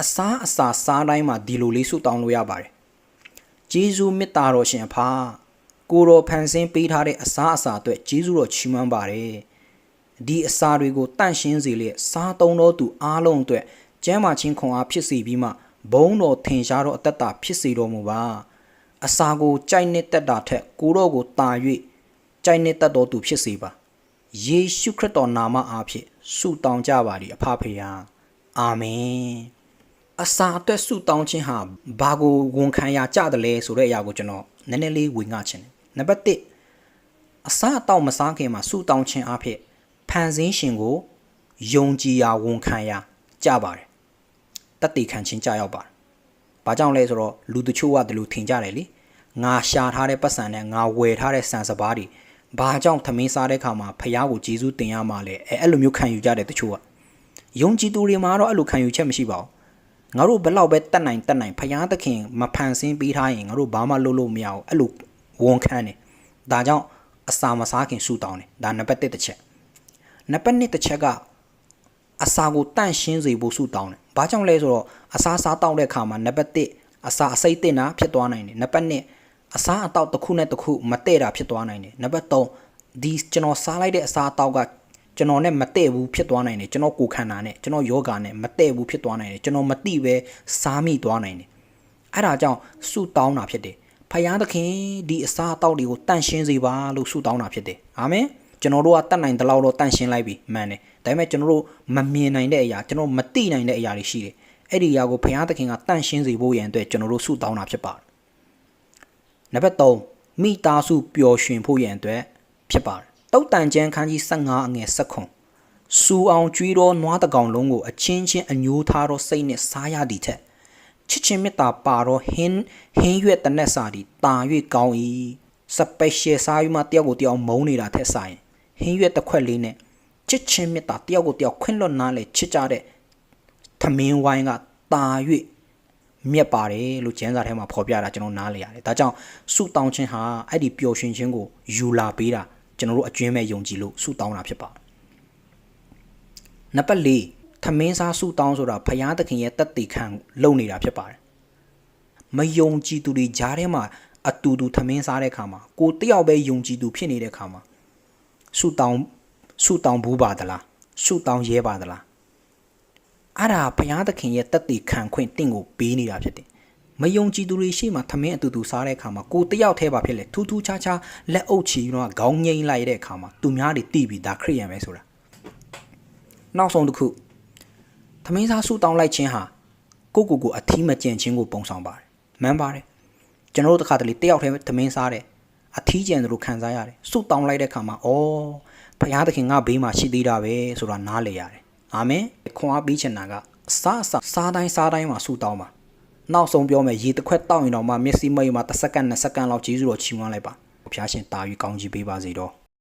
အစားအစာစားတိုင်းမှာဒီလိုလေးဆုတောင်းလို့ရပါတယ်ဂျေဇုမေတ္တာတော်ရှင်အဖာကိုတော်ဖန်ဆင်းပေးထားတဲ့အစားအစာအတွက်ဂျေဇုတော်ချီးမွမ်းပါတယ်ဒီအစာတွေကိုတန့်ရှင်းစေလျက်စားသုံးတော်သူအားလုံးအတွက်ကျမ်းမာခြင်းခွန်အားဖြစ်စေပြီးမှဘုံတော်ထင်ရှားသောအသက်တာဖြစ်စေတော်မူပါအစာကိုကြိုက်နှစ်သက်တာထက်ကိုတော်ကိုတာ၍ကြိုက်နှစ်သက်တော်သူဖြစ်စေပါယေရှုခရစ်တော်နာမအားဖြင့်ဆုတောင်းကြပါသည်အဖဖေယာအာမင် အစာအတွက်ဆုတောင်းခြင်းဟာဘာကိုဝန်ခံရကြတယ်လဲဆိုတဲ့အရာကိုကျွန်တော်နည်းနည်းလေးဝင်ငှချင်တယ်နံပါတ်1အစာအတော့မစားခင်မှာဆုတောင်းခြင်းအဖြစ်ဖန်ဆင်းရှင်ကိုယုံကြည်ရာဝန်ခံရာကြပါတယ်တတ်တည်ခံခြင်းကြရောက်ပါတယ်ဘာကြောင့်လဲဆိုတော့လူတချို့ကဒီလိုထင်ကြတယ်လေငါရှာထားတဲ့ပတ်စံနဲ့ငါဝယ်ထားတဲ့ဆန်စပါးတွေဘာကြောင့်သမင်းစားတဲ့ခါမှာဖះကိုဂျေဇုတင်ရမှာလဲအဲအဲ့လိုမျိုးခံယူကြတယ်တချို့ကယုံကြည်သူတွေမှာတော့အဲ့လိုခံယူချက်မရှိပါဘူး ငါတို့ဘယ်လောက်ပဲတတ်နိုင်တတ်နိုင်ဖះသခင်မဖန်ဆင်းပေးထားရင်ငါတို့ဘာမှလုပ်လို့မရဘူးအဲ့လိုဝန်ခံတယ်ဒါကြောင့်အစာမစားခင်ဆူတောင်းတယ်ဒါနံပါတ်1တစ်ချက်နံပါတ်2တစ်ချက်ကအစာကိုတန့်ရှင်းစေဖို့ဆူတောင်းတယ်ဘာကြောင့်လဲဆိုတော့အစာစားတောက်တဲ့ခါမှာနံပါတ်1အစာအစိတ်တင်တာဖြစ်သွားနိုင်တယ်နံပါတ်2အစားအသောက်တစ်ခုနဲ့တစ်ခုမတည့်တာဖြစ်သွားနိုင်တယ်နံပါတ်3ဒီကျွန်တော်စားလိုက်တဲ့အစားအသောက်က ကျွန်တော်နဲ့မတည့်ဘူးဖြစ်သွားနိုင်တယ်ကျွန်တော်ကိုယ်ခန္ဓာနဲ့ကျွန်တော်ယောဂာနဲ့မတည့်ဘူးဖြစ်သွားနိုင်တယ်ကျွန်တော်မတိပဲစားမိသွားနိုင်တယ်အဲ့ဒါကြောင့်ဆုတောင်းတာဖြစ်တယ်ဖယားသခင်ဒီအစားအသောက်တွေကိုတန့်ရှင်းစေပါလို့ဆုတောင်းတာဖြစ်တယ်အာမင်ကျွန်တော်တို့ကတတ်နိုင်တဲ့လောက်တော့တန့်ရှင်းလိုက်ပြီမှန်တယ်ဒါပေမဲ့ကျွန်တော်တို့မမြင်နိုင်တဲ့အရာကျွန်တော်မသိနိုင်တဲ့အရာတွေရှိတယ်အဲ့ဒီအရာကိုဖယားသခင်ကတန့်ရှင်းစေဖို့ရန်အတွက်ကျွန်တော်တို့ဆုတောင်းတာဖြစ်ပါတယ်နံပါတ်3မိသားစုပျော်ရွှင်ဖို့ရန်အတွက်ဖြစ်ပါတယ် တုတ်တန်ကျမ်းခန်းကြီး15အငယ်7ခွန်စူအောင်ကျွေးသောနွားတကောင်လုံးကိုအချင်းချင်းအညိုးထားသောစိတ်နှင့်စားရသည်ထက်ချစ်ချင်းမေတ္တာပါသောဟင်းဟင်းရွက်တနက်စာသည်တာ၍ကောင်း၏စပယ်ရှယ်စားယူမှတယောက်ကိုတယောက်မုန်းနေတာထက်ဆိုင်ဟင်းရွက်တစ်ခွက်လေးနဲ့ချစ်ချင်းမေတ္တာတယောက်ကိုတယောက်ခွင့်လွတ်နားလေချစ်ကြတဲ့သမင်းဝိုင်းကတာ၍မြက်ပါတယ်လို့ကျမ်းစာထဲမှာဖော်ပြတာကျွန်တော်နားလေရတယ်။ဒါကြောင့်ဆုတောင်းခြင်းဟာအဲ့ဒီပျော်ရွှင်ခြင်းကိုယူလာပေးတာ ကျွန်တော်တို့အကျွင်းမဲ့ယုံကြည်လို့ဆုတောင်းတာဖြစ်ပါတယ်။နံပါတ်၄ထမင်းစားဆုတောင်းဆိုတာဖရာသခင်ရဲ့တက်တည်ခံလုပ်နေတာဖြစ်ပါတယ်။မယုံကြည်သူတွေကြားထဲမှာအတူတူထမင်းစားတဲ့ခါမှာကိုတယောက်ပဲယုံကြည်သူဖြစ်နေတဲ့ခါမှာဆုတောင်းဆုတောင်းဘူးပါသလားဆုတောင်းရဲပါသလားအဲ့ဒါဘုရားသခင်ရဲ့တက်တည်ခံခွင့်တင့်ကိုပေးနေတာဖြစ်တယ်။ မယုံကြည်သူတွေရှိမှသမင်းအတူတူစားတဲ့အခါမှာကိုတယောက်တည်းပါဖြစ်လေထူးထူးခြားခြားလက်အုပ်ချီတော့ခေါင်းငိမ့်လိုက်တဲ့အခါမှာသူများတွေတိပြီးဒါခရိယန်ပဲဆိုတာ။နောက်ဆုံးတစ်ခုသမင်းစားဆူတောင်းလိုက်ခြင်းဟာကိုကိုကိုအထီးမကျန်ခြင်းကိုပုံဆောင်ပါတယ်။မှန်ပါတယ်။ကျွန်တော်တို့တစ်ခါတလေတယောက်တည်းသမင်းစားတယ်အထီးကျန်တယ်လို့ခံစားရတယ်။ဆူတောင်းလိုက်တဲ့အခါမှာအော်ဘုရားသခင်ငါဘေးမှာရှိသေးတာပဲဆိုတာနားလေရတယ်အာမင်ခွန်အားပေးချင်တာကစားအစာစားတိုင်းစားတိုင်းမှာဆူတောင်းပါ နောက်ဆုံးပြောမယ်ရေတစ်ခွက်တောက်ရင်တော့မှမျက်စိမိတ်မှာတစ်စက္ကန့်နှစ်စက္ကန့်လောက်ကျေးဇူးတော်ချီးမွမ်းလိုက်ပါဘုရားရှင်တာယူကောင်းကြီးပေးပါစေတော့